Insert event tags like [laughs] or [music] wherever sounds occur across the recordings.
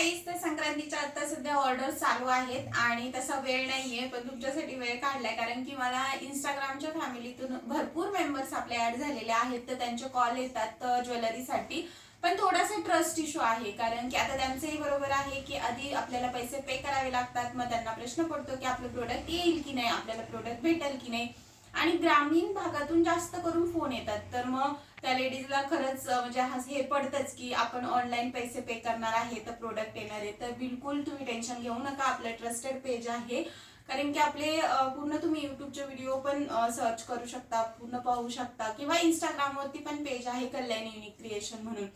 गाईस तर संक्रांतीच्या आता सध्या ऑर्डर चालू आहेत आणि तसा वेळ नाहीये पण तुमच्यासाठी वेळ काढलाय. कारण की मला इंस्टाग्रामच्या फॅमिलीतून भरपूर मेंबर्स आपले ऍड झालेले आहेत. तर त्यांचे कॉल येतात ज्वेलरीसाठी. पण थोडासा ट्रस्ट इश्यू आहे. कारण की आता त्यांचंही बरोबर आहे की आधी आपल्याला पैसे पे करावे लागतात. मग त्यांना प्रश्न पडतो की आपलं प्रोडक्ट येईल की नाही आपल्याला प्रोडक्ट भेटेल की नाही. आणि ग्रामीण भागातून जास्त करून फोन येतात. तर मग त्या लेडीजला खरंच म्हणजे हे पडतंच की आपण ऑनलाईन पैसे पे करणार आहे तर प्रोडक्ट येणार आहे. तर बिलकुल तुम्ही टेन्शन घेऊ नका. आपलं ट्रस्टेड पेज आहे. कारण की आपले पूर्ण तुम्ही युट्यूबचे व्हिडिओ पण सर्च करू शकता पूर्ण पाहू शकता. किंवा इंस्टाग्रामवरती पण पेज आहे कल्याणी युनिक क्रिएशन म्हणून.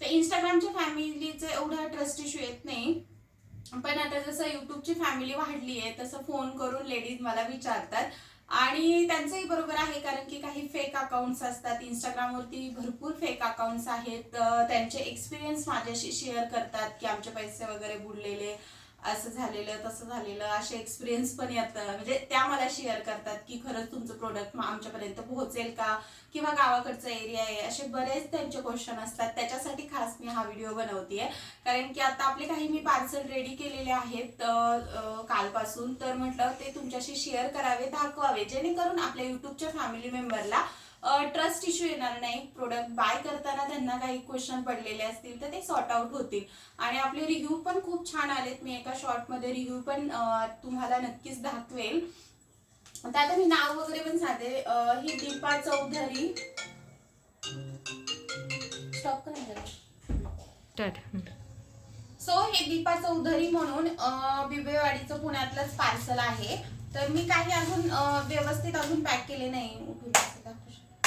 तर इंस्टाग्रामच्या फॅमिलीचं एवढा ट्रस्ट इश्यू येत नाही. पण आता जसं युट्यूबची फॅमिली वाढली आहे तसं फोन करून लेडीज मला विचारतात आणि त्यांचंही बरोबर आहे कारण की काही फेक अकाउंट्स असतात. इंस्टाग्रामवरती भरपूर फेक अकाउंट्स आहेत. त्यांचे एक्सपिरियन्स माझ्याशी शेअर करतात की आमचे पैसे वगैरे बुडलेले. असं झालेलं तसं झालेलं असे एक्सपिरियन्स पण येतं. म्हणजे त्या मला शेअर करतात की खरंच तुमचं प्रोडक्ट आमच्यापर्यंत पोहोचेल का? किंवा गावाकडचा एरिया आहे असे बरेच त्यांचे क्वेश्चन असतात. त्याच्यासाठी खास मी हा व्हिडिओ बनवतेय. कारण की आता आपले काही मी पार्सल रेडी केलेले आहेत कालपासून. तर म्हटलं ते तुमच्याशी शेअर करावे दाखवावे. जेणेकरून आपल्या युट्यूबच्या फॅमिली मेंबरला ट्रस्ट इश्यू येणार नाही. प्रोडक्ट बाय करताना त्यांना काही क्वेश्चन पडलेले असतील तर ते सॉर्ट आउट होतील. आणि आपले रिव्ह्यू पण खूप छान आलेत. मी एका शॉर्टमध्ये रिव्ह्यू पण तुम्हाला नक्कीच दाखवेल. आता मी नाव वगैरे पण सांगते. ही दीपा चौधरी. स्टॉप सो हे दीपा चौधरी म्हणून बिबेवाडीचं पुण्यातलंच पार्सल आहे. तर मी काही अजून व्यवस्थित अजून पॅक केले नाही उठून असं दाखवू शकते.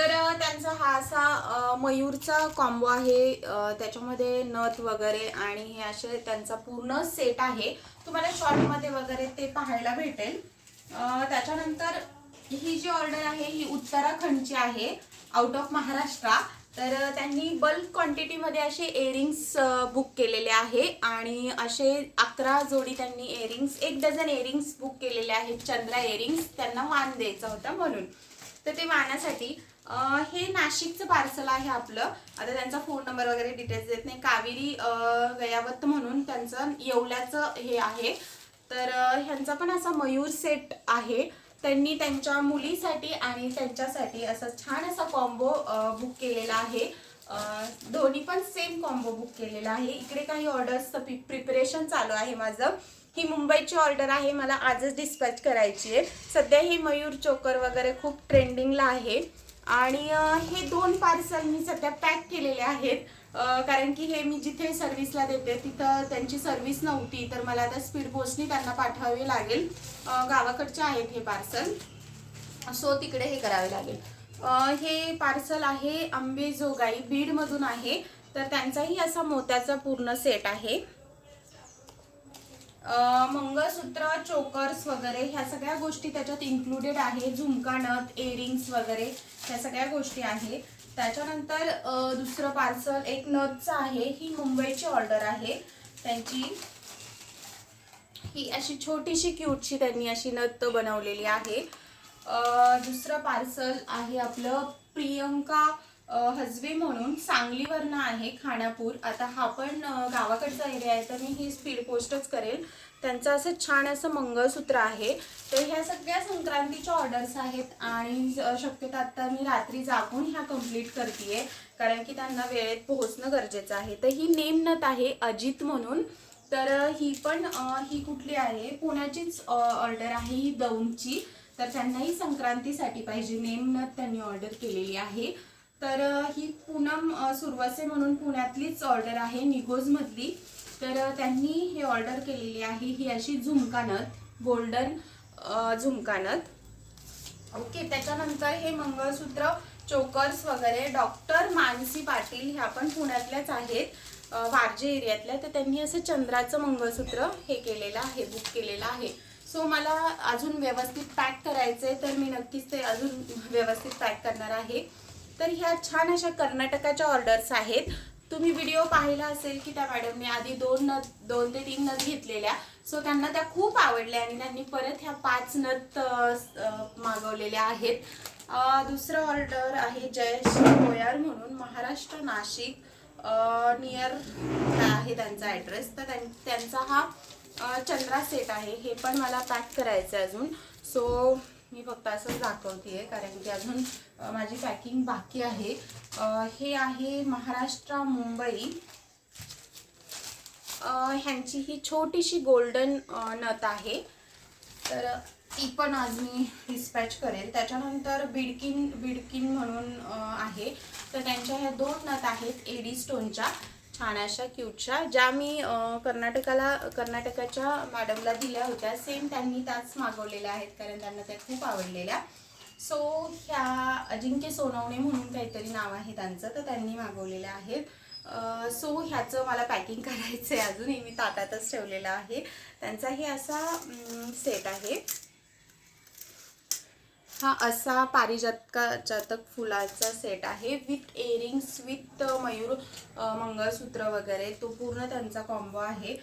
तर त्यांचा हा असा मयूरचा कॉम्बो आहे. त्याच्यामध्ये नथ वगैरे आणि हे असे त्यांचा पूर्ण सेट आहे. तुम्हाला शॉर्टमध्ये वगैरे ते पाहायला भेटेल. त्याच्यानंतर ही जी ऑर्डर आहे ही उत्तराखंडची आहे आउट ऑफ महाराष्ट्र. तर त्यांनी बल्क क्वांटिटीमध्ये असे एअरिंग्स बुक केलेले आहे. आणि असे अकरा जोडी त्यांनी एअरिंग्स एक डझन एअरिंग्स बुक केलेले आहेत. चंद्रा एअरिंग्स त्यांना मान द्यायचा होता म्हणून. तर ते वाहण्यासाठी हे नाशिकचं पार्सल आहे आपलं. आता त्यांचा फोन नंबर वगैरे डिटेल्स देत नाही. कावेरी गयावत म्हणून त्यांचं येवल्याचं हे आहे. तर ह्यांचा पण असा मयूर सेट आहे. त्यांनी त्यांच्या मुलीसाठी आणि त्यांच्यासाठी असा छान असा कॉम्बो बुक केलेला आहे. दोन्ही पण सेम कॉम्बो बुक केलेला आहे. इकडे काही ऑर्डर्सचं प्रिपरेशन चालू आहे माझं. ही मुंबईची ऑर्डर आहे मला आजच डिस्पॅच करायची आहे. सध्या ही मयूर चोकर वगैरे खूप ट्रेंडिंगला आहे. आणि हे दोन पार्सल मी सध्या पॅक केलेले आहेत. कारण की हे मी जिथे सर्व्हिसला देते तिथं त्यांची सर्व्हिस नव्हती तर मला आता स्पीड पोस्टनी त्यांना पाठवावे लागेल. गावाकडचे आहेत हे पार्सल सो तिकडे हे करावे लागेल. हे पार्सल आहे आंबेजोगाई बीडमधून आहे. तर त्यांचाही असा मोत्याचा पूर्ण सेट आहे. मंगळसूत्र चोकर्स वगैरे ह्या सगळ्या गोष्टी त्याच्यात इन्क्लुडेड आहे. झुमका नथ एअरिंग्स वगैरे ह्या सगळ्या गोष्टी आहे. त्याच्यानंतर दुसरं पार्सल एक नथचं आहे. ही मुंबईची ऑर्डर आहे. त्यांची ही अशी छोटीशी क्यूटशी त्यांनी अशी नथ बनवलेली आहे. दुसरं पार्सल आहे आपलं प्रियंका हजवे म्हणून सांगलीवरनं आहे खानापूर. आता हा पण गावाकडचा एरिया आहे तर मी ही स्पीड पोस्टच करेल. त्यांचं असं छान असं मंगळसूत्र आहे. तर ह्या सगळ्या संक्रांतीच्या ऑर्डर्स आहेत आणि शक्यतो आता मी रात्री जागून ह्या कंप्लीट करते कारण की त्यांना वेळेत पोहोचणं गरजेचं आहे. तर ही नेमनत आहे अजित म्हणून. तर ही पण ही कुठली आहे? पुण्याचीच ऑर्डर आहे ही दौंडची. तर त्यांनाही संक्रांतीसाठी पाहिजे. नेमनत त्यांनी ऑर्डर केलेली आहे. तर ही पूनम सुरवसे म्हणून पुण्यातलीच ऑर्डर आहे निगोजमधली. तर त्यांनी हे ऑर्डर केलेली आहे ही अशी झुमकानत गोल्डन झुमकानत ओके त्याच्यानंतर हे मंगळसूत्र चोकर्स वगैरे डॉक्टर मानसी पाटील ह्या पण पुण्यातल्याच आहेत वारजे एरियातल्या. तर त्यांनी असं चंद्राचं मंगळसूत्र हे केलेलं आहे बुक केलेलं आहे. सो मला अजून व्यवस्थित पॅक करायचंय तर मी नक्कीच ते अजून व्यवस्थित पॅक करणार आहे. तर ह्या छान अशा कर्नाटकाच्या ऑर्डर्स आहेत. तुम्ही व्हिडिओ पाहिला असेल की त्या मॅडमने आधी दोन नथ दोन ते तीन नथ घेतलेल्या. सो त्यांना त्या खूप आवडल्या आणि त्यांनी परत ह्या पाच नथ मागवलेल्या आहेत. दुसरं ऑर्डर आहे जयश्री गोयार म्हणून महाराष्ट्र नाशिक नियर आहे त्यांचा ॲड्रेस तर त्यां- त्यांचा हा चंद्रा सेट आहे. हे पण मला पॅक करायचं आहे अजून. सो मी फक्त असंच दाखवते कारण की अजून माझी पॅकिंग बाकी आहे. हे आहे महाराष्ट्र मुंबई. ह्यांची ही छोटीशी गोल्डन नथ आहे. तर ती पण आज मी डिस्पॅच करेल. त्याच्यानंतर बिडकिन बिडकिन म्हणून आहे. तर त्यांच्या ह्या दोन नथ आहेत एडी स्टोनच्या छान अशा क्यूटच्या ज्या मी कर्नाटकाला कर्नाटकाच्या मॅडमला दिल्या होत्या सेम त्यांनी त्याच मागवलेल्या आहेत कारण त्यांना त्या खूप आवडलेल्या. सो ह्या अजिंक्य सोनवणे म्हणून काहीतरी नाव आहे त्यांचं तर त्यांनी मागवलेल्या आहेत. सो ह्याचं मला पॅकिंग करायचं आहे अजून हे मी ताटातच ठेवलेलं आहे. त्यांचा हे असा सेट आहे. हा असा पारिजातका जातक फुलाचा सेट आहे. विथ एअरिंग्स विथ मयूर मंगळसूत्र वगैरे तो पूर्ण त्यांचा कॉम्बो आहे.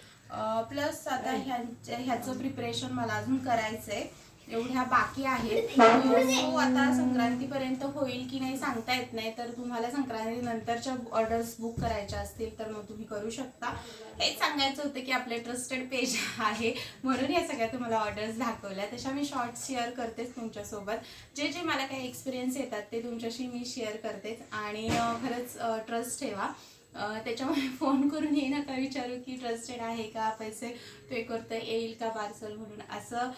प्लस आता ह्यांच्या ह्याचं प्रिपरेशन मला अजून करायचं आहे एवढ्या बाकी आहेत. सो आता संक्रांतीपर्यंत होईल की नाही सांगता येत नाही तर तुम्हाला संक्रांती नंतरच्या ऑर्डर्स बुक करायच्या असतील तर मग तुम्ही करू शकता. हेच सांगायचं होतं की आपले ट्रस्टेड पेज आहे. म्हणून या सगळ्या तुम्हाला ऑर्डर्स दाखवल्या. तशा मी शॉर्ट्स शेअर करतेच तुमच्यासोबत. जे जे मला काही एक्सपिरियन्स येतात ते तुमच्याशी मी शेअर करतेच. आणि खरंच ट्रस्ट ठेवा. त्याच्यामुळे [laughs] फोन करून हे नका विचारू की ट्रस्टेड आहे का पैसे पे करता येईल का पार्सल म्हणून. असं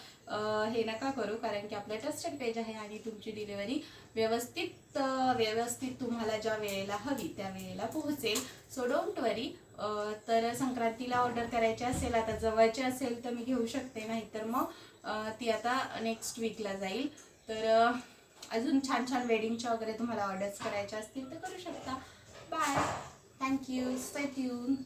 हे नका करू कारण की आपलं ट्रस्टेड पेज आहे आणि तुमची डिलिव्हरी व्यवस्थित व्यवस्थित तुम्हाला ज्या वेळेला हवी त्या वेळेला पोहोचेल. सो डोंट वरी तर संक्रांतीला ऑर्डर करायची असेल आता जवळची असेल तर मी घेऊ शकते नाहीतर मग ती आता नेक्स्ट वीकला जाईल. तर अजून छान छान वेडिंगच्या वगैरे तुम्हाला ऑर्डर्स करायच्या असतील तर करू शकता. Bye Thank you. Stay tuned.